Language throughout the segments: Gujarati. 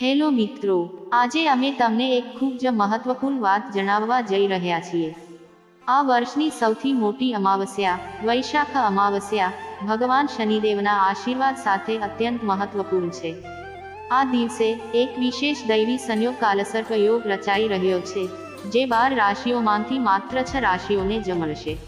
હેલો મિત્રો, આજે અમે તમને એક ખૂબ જ મહત્વપૂર્ણ વાત જણાવવા જઈ રહ્યા છીએ. આ વર્ષની સૌથી મોટી અમાવસ્યા, વૈશાખ અમાવસ્યા, ભગવાન શનિદેવના આશીર્વાદ સાથે અત્યંત મહત્વપૂર્ણ છે. આ દિવસે એક વિશેષ દૈવી સંયોગ કાલસર્પ યોગ રચાઈ રહ્યો છે, જે બાર રાશિઓમાંથી માત્ર છ રાશિઓને જ મળશે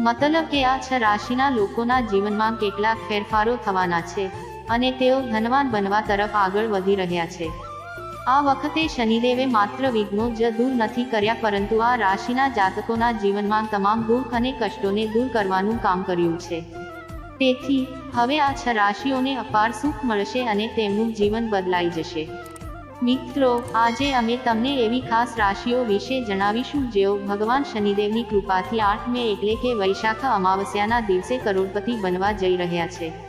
મતલબ કે આ છ રાશિના લોકોના જીવનમાં કેટલાક ફેરફારો થવાના છે. અને તેઓ ધનવાન બનવા તરફ આગળ વધી રહ્યા છે. આ વખતે શનિદેવે માત્ર વિઘ્નો જ દૂર નથી કર્યા, પરંતુ આ રાશિના જાતકોના જીવનમાં તમામ દુઃખ અને કષ્ટોને દૂર કરવાનું કામ કર્યું છે. તેથી, હવે આ છ રાશિઓને અપાર સુખ મળશે અને તેમનું જીવન બદલાઈ જશે. મિત્રો, આજે અમે તમને એવી ખાસ રાશિઓ વિશે જણાવીશું, જેઓ ભગવાન શનિદેવની કૃપાથી આઠ મે એટલે કે વૈશાખ અમાવસ્યાના દિવસે કરોડપતિ બનવા જઈ રહ્યા છે.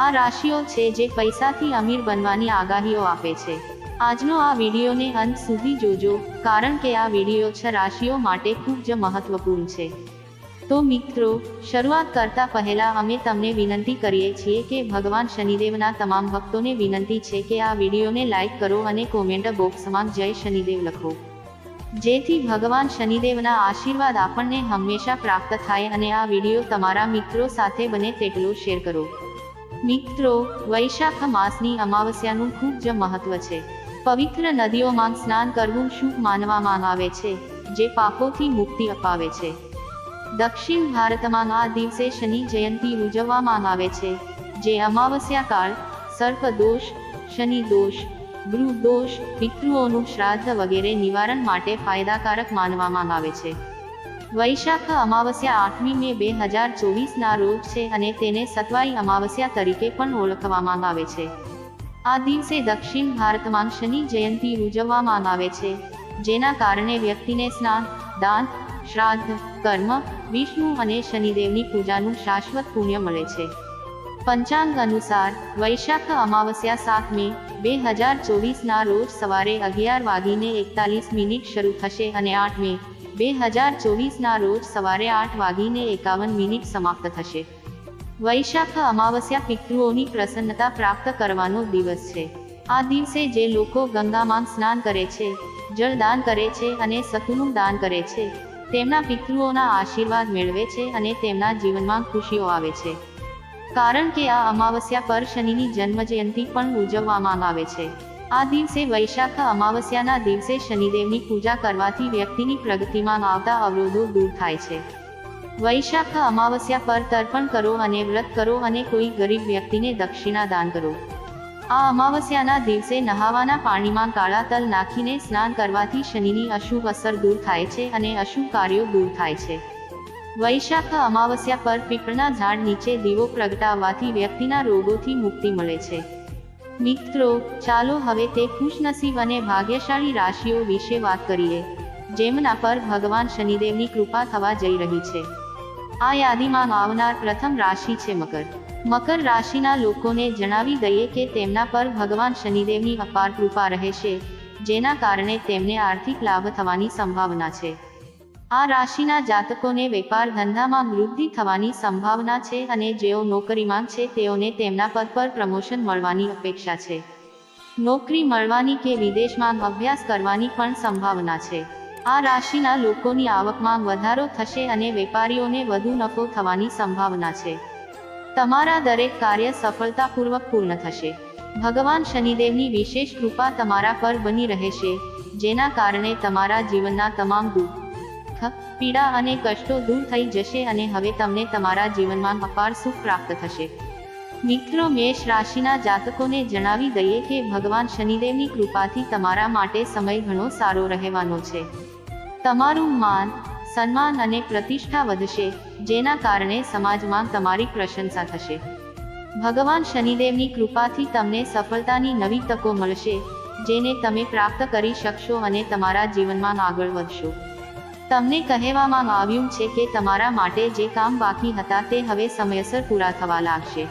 આ રાશિઓ છે જે પૈસાથી અમીર બનવાની આગાહીઓ આપે છે. આજનો આ વિડીયોને અંત સુધી જોજો, કારણ કે આ વીડિયો છ રાશિઓ માટે ખૂબ જ મહત્વપૂર્ણ છે. તો મિત્રો, શરૂઆત કરતા પહેલા અમે તમને વિનંતી કરીએ છીએ કે ભગવાન શનિદેવના તમામ ભક્તોને વિનંતી છે કે આ વિડીયોને લાઇક કરો અને કોમેન્ટ બોક્સમાં જય શનિદેવ લખો. જેથી ભગવાન શનિદેવના આશીર્વાદ આપણને હંમેશા પ્રાપ્ત થાય અને આ વીડિયો તમારા મિત્રો સાથે બને તેટલો શેર કરો. મિત્રો, વૈશાખ માસની અમાવસ્યાનું ખૂબ જ મહત્વ છે. પવિત્ર નદીઓમાં સ્નાન કરવું શુભ માનવામાં આવે છે, જે પાપોથી મુક્તિ અપાવે છે. દક્ષિણ ભારતમાં આ દિવસે શનિ જયંતી ઉજવવામાં આવે છે, જે અમાવસ્યા કાળ, સર્પ દોષ, શનિ દોષ ગૃહ દોષ, પિતૃઓનું શ્રાદ્ધ વગેરે નિવારણ માટે ફાયદાકારક માનવામાં આવે છે. વૈશાખ અમાવસ્યા આઠમી મે બે હજાર ચોવીસના રોજ છે અને તેને સતવાઈ અમાવસ્યા તરીકે પણ ઓળખવામાં આવે છે. આ દિવસે દક્ષિણ ભારતમાં શનિ જયંતિ ઉજવવામાં આવે છે, જેના કારણે વ્યક્તિને સ્નાન, દાન, શ્રાદ્ધ, કર્મ, વિષ્ણુ અને શનિદેવની પૂજાનું શાશ્વત પુણ્ય મળે છે. પંચાંગ અનુસાર, વૈશાખ અમાવસ્યા સાત મે બે હજાર ચોવીસના રોજ સવારે અગિયાર વાગીને એકતાલીસ મિનિટ શરૂ થશે અને આઠ મે બે હજાર ચોવીસના રોજ સવારે આઠ વાગીને એકાવન મિનિટ સમાપ્ત થશે. વૈશાખ અમાવસ્યા પિતૃઓની પ્રસન્નતા પ્રાપ્ત કરવાનો દિવસ છે. આ દિવસે જે લોકો ગંગામાં સ્નાન કરે છે જળદાન કરે છે અને સતુનું દાન કરે છે, તેમના પિતૃઓના આશીર્વાદ મેળવે છે અને તેમના જીવનમાં ખુશીઓ આવે છે. કારણ કે આ અમાવસ્યા પર શનિની જન્મજયંતિ પણ ઉજવવામાં આવે છે. આ દિવસે વૈશાખ અમાવસ્યાના દિવસે શનિદેવની પૂજા કરવાથી વ્યક્તિની પ્રગતિમાં આવતા અવરોધો દૂર થાય છે. વૈશાખ અમાવસ્યા પર તર્પણ કરો અને વ્રત કરો અને કોઈ ગરીબ વ્યક્તિને દક્ષિણા દાન કરો. આ અમાવસ્યાના દિવસે નહાવાના પાણીમાં કાળા તલ નાખીને સ્નાન કરવાથી શનિની અશુભ અસર દૂર થાય છે અને અશુભ કાર્યો દૂર થાય છે. વૈશાખ અમાવસ્યા પર પીપળના ઝાડ નીચે દીવો પ્રગટાવવાથી વ્યક્તિના રોગોથી મુક્તિ મળે છે. મિત્રો, ચાલો હવે તે ખુશનસીબ અને ભાગ્યશાળી રાશિઓ વિશે વાત કરીએ, જેમના પર ભગવાન શનિદેવની કૃપા થવા જઈ રહી છે. આ યાદીમાં આવનાર પ્રથમ રાશિ છે મકર. મકર રાશિના લોકોને જણાવી દઈએ કે તેમના પર ભગવાન શનિદેવની અપાર કૃપા રહેશે, જેના કારણે તેમને આર્થિક લાભ થવાની સંભાવના છે. આ રાશિના જાતકોને વેપાર ધંધામાં વૃદ્ધિ થવાની સંભાવના છે અને જેઓ નોકરીમાં છે, તેઓને તેમના પદ પર પ્રમોશન મળવાની અપેક્ષા છે. નોકરી મળવાની કે વિદેશમાં અભ્યાસ કરવાની પણ સંભાવના છે. આ રાશિના લોકોની આવકમાં વધારો થશે અને વેપારીઓને વધુ નફો થવાની સંભાવના છે. તમારા દરેક કાર્ય સફળતાપૂર્વક પૂર્ણ થશે. ભગવાન શનિદેવની વિશેષ કૃપા તમારા પર બની રહેશે, જેના કારણે તમારા જીવનના તમામ દુઃખ પીડા અને કષ્ટો દૂર થઈ જશે અને હવે તમને તમારા જીવનમાં અપાર સુખ પ્રાપ્ત થશે. મિત્રો, મેષ રાશિના જાતકોને જણાવી દઈએ કે ભગવાન શનિદેવની કૃપાથી તમારા માટે સમય ઘણો સારો રહેવાનો છે. તમારું માન, સન્માન અને પ્રતિષ્ઠા વધશે, જેના કારણે સમાજમાં તમારી પ્રશંસા થશે. ભગવાન શનિદેવની કૃપાથી તમને સફળતાની નવી તકો મળશે, જેને તમે પ્રાપ્ત કરી શકશો અને તમારા જીવનમાં આગળ વધશો. તમને કહેવામાં આવ્યું છે કે તમારા માટે જે કામ બાકી હતા તે હવે સમયસર પૂરા થવા લાગશે.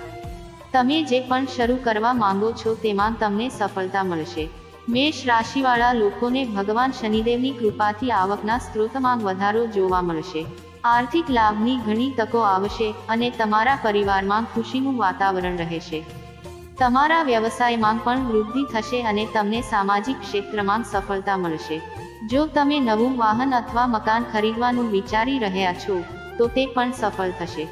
તમે જે પણ શરૂ કરવા માંગો છો તેમાં તમને સફળતા મળશે. મેષ રાશિવાળા લોકોને ભગવાન શનિદેવની કૃપાથી આવકના સ્ત્રોતમાં વધારો જોવા મળશે. આર્થિક લાભની ઘણી તકો આવશે અને તમારા પરિવારમાં ખુશીનું વાતાવરણ રહેશે. તમારા વ્યવસાયમાં પણ વૃદ્ધિ થશે અને તમને સામાજિક ક્ષેત્રમાં સફળતા મળશે. જો તમે નવું વાહન અથવા મકાન ખરીદવાનું વિચારી રહ્યા છો, તો તે પણ સફળ થશે.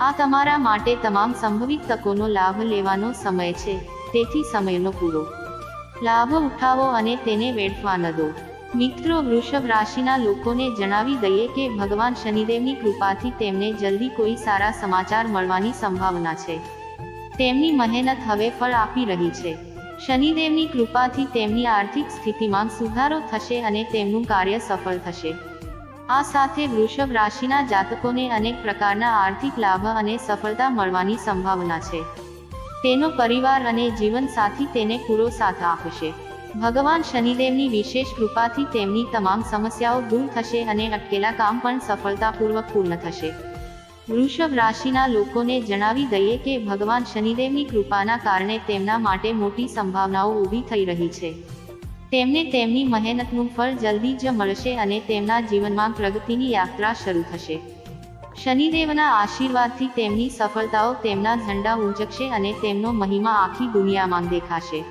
આ તમારા માટે તમામ સંભવિત તકોનો લાભ લેવાનો સમય છે, તેથી સમયનો પૂરો. લાભ ઉઠાવો અને તેને વેડફવા ન દો. મિત્રો, વૃષભ રાશિના લોકોને જણાવી દઈએ કે ભગવાન શનિદેવની કૃપાથી તેમને જલ્દી કોઈ સારા સમાચાર મળવાની સંભાવના છે. તેમની મહેનત હવે ફળ આપી રહી છે. શનિદેવની કૃપાથી તેમની આર્થિક સ્થિતિમાં સુધારો થશે અને તેમનું કાર્ય સફળ થશે. આ સાથે વૃષભ રાશિના જાતકોને અનેક પ્રકારના આર્થિક લાભ અને સફળતા મળવાની સંભાવના છે. તેનો પરિવાર અને જીવનસાથી તેને પૂરો સાથ આપશે. ભગવાન શનિદેવની વિશેષ કૃપાથી તેમની તમામ સમસ્યાઓ દૂર થશે અને અટકેલા કામ પણ સફળતાપૂર્વક પૂર્ણ થશે. વૃષભ રાશિના લોકોને જણાવી દઈએ કે ભગવાન શનિદેવની કૃપાના કારણે તેમના માટે મોટી સંભાવનાઓ ઊભી થઈ રહી છે. તેમને તેમની મહેનતનું ફળ જલ્દી જ મળશે અને તેમના જીવનમાં પ્રગતિની યાત્રા શરૂ થશે. શનિદેવના આશીર્વાદથી તેમની સફળતાઓ તેમના ઝંડા ઊંચકશે અને તેમનો મહિમા આખી દુનિયામાં દેખાશે.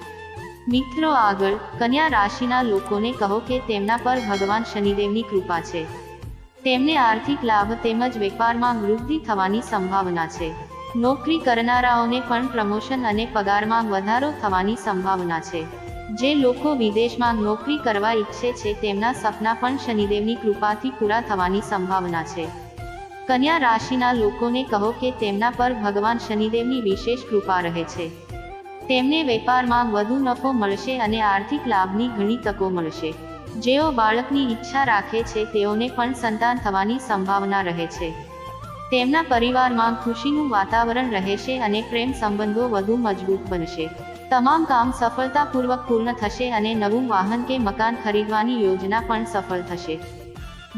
મિત્રો આગળ, કન્યા રાશિના લોકોને કહો કે તેમના પર ભગવાન શનિદેવની કૃપા છે. તેમને આર્થિક લાભ તેમજ વેપારમાં વૃદ્ધિ થવાની સંભાવના છે. નોકરી કરનારાઓને પણ પ્રમોશન અને પગારમાં વધારો થવાની સંભાવના છે. જે લોકો વિદેશમાં નોકરી કરવા ઈચ્છે છે તેમના સપના પણ શનિદેવની કૃપાથી પૂરા થવાની સંભાવના છે. કન્યા રાશિના લોકોને કહો કે તેમના પર ભગવાન શનિદેવની વિશેષ કૃપા રહે છે. તેમને વેપારમાં વધુ નફો મળશે અને આર્થિક લાભની ઘણી તકો મળશે. જેઓ બાળકની ઈચ્છા રાખે છે તેઓને પણ સંતાન થવાની સંભાવના રહે છે. તેમના પરિવારમાં ખુશીનું વાતાવરણ રહેશે અને પ્રેમ સંબંધો વધુ મજબૂત બનશે. તમામ કામ સફળતાપૂર્વક પૂર્ણ થશે અને નવું વાહન કે મકાન ખરીદવાની યોજના પણ સફળ થશે.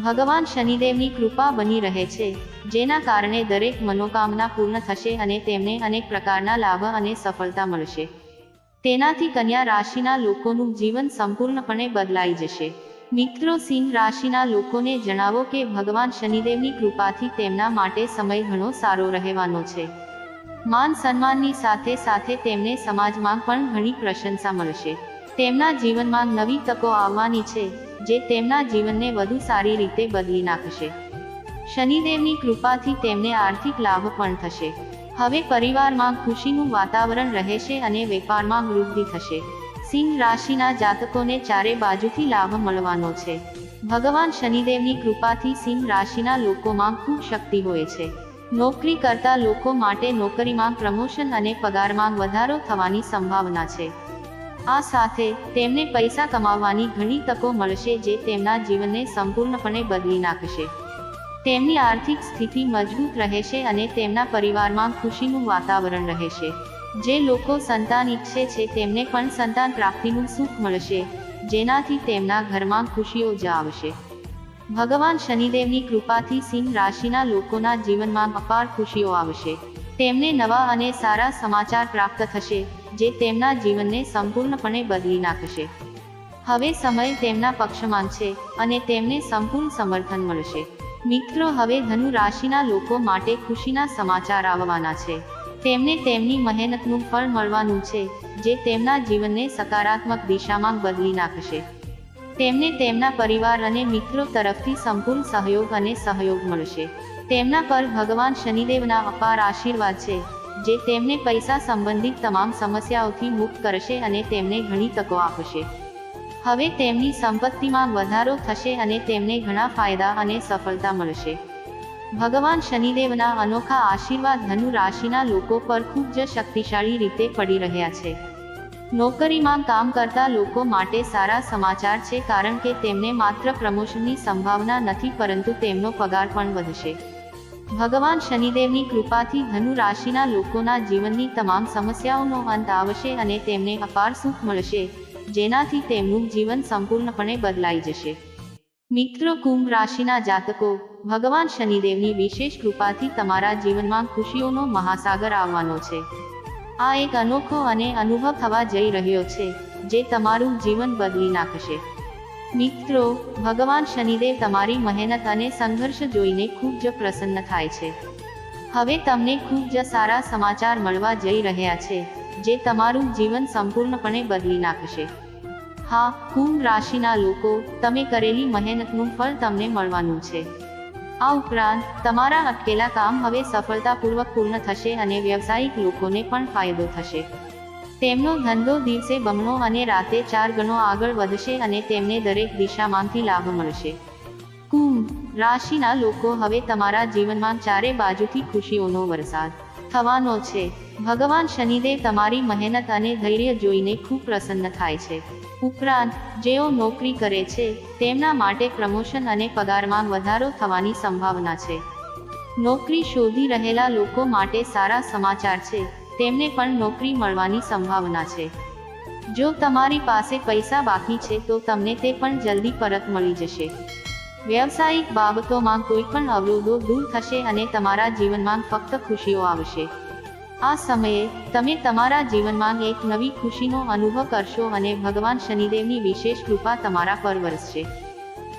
ભગવાન શનિદેવની કૃપા બની રહે છે, જેના કારણે દરેક મનોકામના પૂર્ણ થશે અને તેમને અનેક પ્રકારના લાભ અને સફળતા મળશે. તેનાથી કન્યા રાશિના લોકોનું જીવન સંપૂર્ણપણે બદલાઈ જશે. મિત્રો, સિંહ રાશિના લોકોને જણાવો કે ભગવાન શનિદેવની કૃપાથી તેમના માટે સમય ઘણો સારો રહેવાનો છે. માન સન્માનની સાથે સાથે તેમને સમાજમાં પણ ઘણી પ્રશંસા મળશે. તેમના જીવનમાં નવી તકો આવવાની છે, જે તેમના જીવનને વધુ સારી રીતે બદલી નાખશે. શનિદેવની કૃપાથી તેમને આર્થિક લાભ પણ થશે. હવે પરિવારમાં ખુશીનું વાતાવરણ રહેશે અને વેપારમાં વૃદ્ધિ થશે. સિંહ રાશિના જાતકોને ચારે બાજુથી લાભ મળવાનો છે. ભગવાન શનિદેવની કૃપાથી સિંહ રાશિના લોકોમાં ખૂબ શક્તિ હોય છે. નોકરી કરતા લોકો માટે નોકરીમાં પ્રમોશન અને પગારમાં વધારો થવાની સંભાવના છે. આ સાથે તેમને પૈસા કમાવવાની ઘણી તકો મળશે જે તેમના જીવનને સંપૂર્ણપણે બદલી નાખશે. તેમની આર્થિક સ્થિતિ મજબૂત રહેશે અને તેમના પરિવારમાં ખુશીનું વાતાવરણ રહેશે. જે લોકો સંતાન ઈચ્છે છે, તેમને પણ સંતાન પ્રાપ્તિનું સુખ મળશે, જેનાથી તેમના ઘરમાં ખુશીઓ જ આવશે ભગવાન શનિદેવની કૃપાથી સિંહ રાશિના લોકોના જીવનમાં અપાર ખુશીઓ આવશે. તેમને નવા અને સારા સમાચાર પ્રાપ્ત થશે, જે તેમના જીવનને સંપૂર્ણપણે બદલી નાખશે. હવે સમય તેમના પક્ષમાં છે અને તેમને સંપૂર્ણ સમર્થન મળશે. મિત્રો, હવે ધનુ રાશિના લોકો માટે ખુશીના સમાચાર આવવાના છે. તેમને તેમની મહેનતનું ફળ મળવાનું છે, જે તેમના જીવનને સકારાત્મક દિશામાં બદલી નાખશે. તેમને તેમના પરિવાર અને મિત્રો તરફથી સંપૂર્ણ સહયોગ અને સહયોગ મળશે. તેમના પર ભગવાન શનિદેવના અપાર આશીર્વાદ છે, જે તેમને પૈસા સંબંધિત તમામ સમસ્યાઓથી મુક્ત કરશે અને તેમને ઘણી તકો આપશે. હવે તેમની સંપત્તિમાં વધારો થશે અને તેમને ઘણા ફાયદા અને સફળતા મળશે. ભગવાન શનિદેવના અનોખા આશીર્વાદ ધનુ રાશિના લોકો પર ખૂબ જ શક્તિશાળી રીતે પડી રહ્યા છે. નોકરીમાં કામ કરતા લોકો માટે સારા સમાચાર છે કારણ કે તેમને માત્ર પ્રમોશનની સંભાવના નથી પરંતુ તેમનો પગાર પણ વધશે. ભગવાન શનિદેવની કૃપાથી ધનુ રાશિના લોકોના જીવનની તમામ સમસ્યાઓનો અંત આવશે અને તેમને અપાર સુખ મળશે. જેનાથી તેમનું જીવન સંપૂર્ણપણે બદલાઈ જશે. મિત્રો, કુંભ રાશિના જાતકો, ભગવાન શનિદેવની વિશેષ કૃપાથી તમારા જીવનમાં ખુશીઓનો મહાસાગર આવવાનો છે. આ એક અનોખો અને અનુભવ થવા જઈ રહ્યો છે, જે તમારું જીવન બદલી નાખશે. મિત્રો, ભગવાન શનિદેવ તમારી મહેનત અને સંઘર્ષ જોઈને ખૂબ જ પ્રસન્ન થાય છે. હવે તમને ખૂબ જ સારા સમાચાર મળવા જઈ રહ્યા છે. જે તમારું જીવન સંપૂર્ણપણે બદલી નાખશે. હા, કુંભ રાશિના લોકો, તમે કરેલી મહેનતનું ફળ તમને મળવાનું છે. આ ઉપરાંત, તમારા અટકેલા કામ હવે સફળતાપૂર્વક પૂર્ણ થશે અને વ્યવસાયિક લોકોને પણ ફાયદો થશે. તેમનો ધંધો દિવસે બમણો અને રાતે ચાર ગણો આગળ વધશે અને તેમને દરેક દિશામાંથી લાભ મળશે. કુંભ રાશિના લોકો હવે તમારા જીવનમાં ચારે બાજુથી ખુશીઓનો વરસાદ થવાનો છે. ભગવાન શનિદેવ તમારી મહેનત અને ધૈર્ય જોઈને ખૂબ પ્રસન્ન થાય છે. ઉપરાંત, જેઓ નોકરી કરે છે, તેમના માટે પ્રમોશન અને પગારમાં વધારો થવાની સંભાવના છે. નોકરી શોધી રહેલા લોકો માટે સારા સમાચાર છે, તેમને પણ નોકરી મળવાની સંભાવના છે. જો તમારી પાસે પૈસા બાકી છે, તો તમને તે પણ જલ્દી પરત મળી જશે. વ્યવસાયિક બાબતોમાં કોઈ પણ અવરોધો દૂર થશે અને તમારા જીવનમાં ફક્ત ખુશીઓ આવશે. આ સમયે તમે તમારા જીવનમાં એક નવી ખુશીનો અનુભવ કરશો અને ભગવાન શનિદેવની વિશેષ કૃપા તમારા પર વરસશે.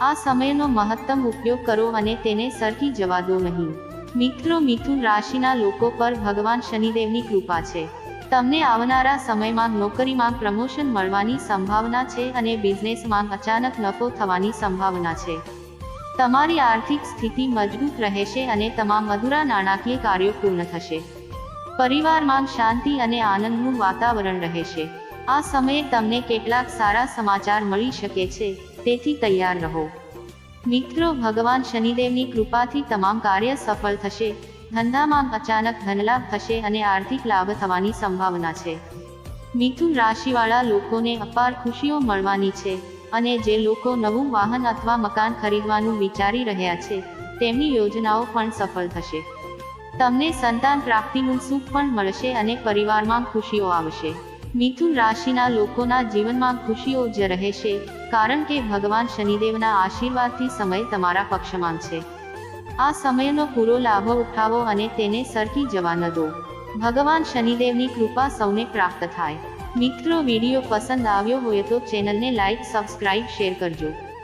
આ સમયનો મહત્તમ ઉપયોગ કરો અને તેને સરકી જવા દો નહીં. મિત્રો, મિથુન રાશિના લોકો પર ભગવાન શનિદેવની કૃપા છે. તમને આવનારા સમયમાં નોકરીમાં પ્રમોશન મળવાની સંભાવના છે અને બિઝનેસમાં અચાનક નફો થવાની સંભાવના છે. તમારી આર્થિક સ્થિતિ મજબૂત રહેશે અને તમામ અધૂરા નાણાકીય કાર્યો પૂર્ણ થશે. પરિવારમાં શાંતિ અને આનંદનું વાતાવરણ રહેશે આ સમયે તમને કેટલાક સારા સમાચાર મળી શકે છે, તેથી તૈયાર રહો. મિત્રો, ભગવાન શનિદેવની કૃપાથી તમામ કાર્ય સફળ થશે. ધંધામાં અચાનક ધનલાભ થશે અને આર્થિક લાભ થવાની સંભાવના છે. મિથુન રાશિવાળા લોકોને અપાર ખુશીઓ મળવાની છે અને જે લોકો નવું વાહન અથવા મકાન ખરીદવાનું વિચારી રહ્યા છે, તેમની યોજનાઓ પણ સફળ થશે. તમને સંતાન પ્રાપ્તિનું સુખ પણ મળશે અને પરિવારમાં ખુશીઓ આવશે. મિથુન રાશિના લોકોના જીવનમાં ખુશીઓ જ રહેશે, કારણ કે ભગવાન શનિદેવના આશીર્વાદથી સમય તમારા પક્ષમાં છે. આ સમયનો પૂરો લાભ ઉઠાવો અને તેને સરકી જવા ન દો. ભગવાન શનિદેવની કૃપા સૌને પ્રાપ્ત થાય. મિત્રો, વીડિયો પસંદ આવ્યો હોય તો ચેનલને લાઈક, સબસ્ક્રાઇબ, શેર કરજો.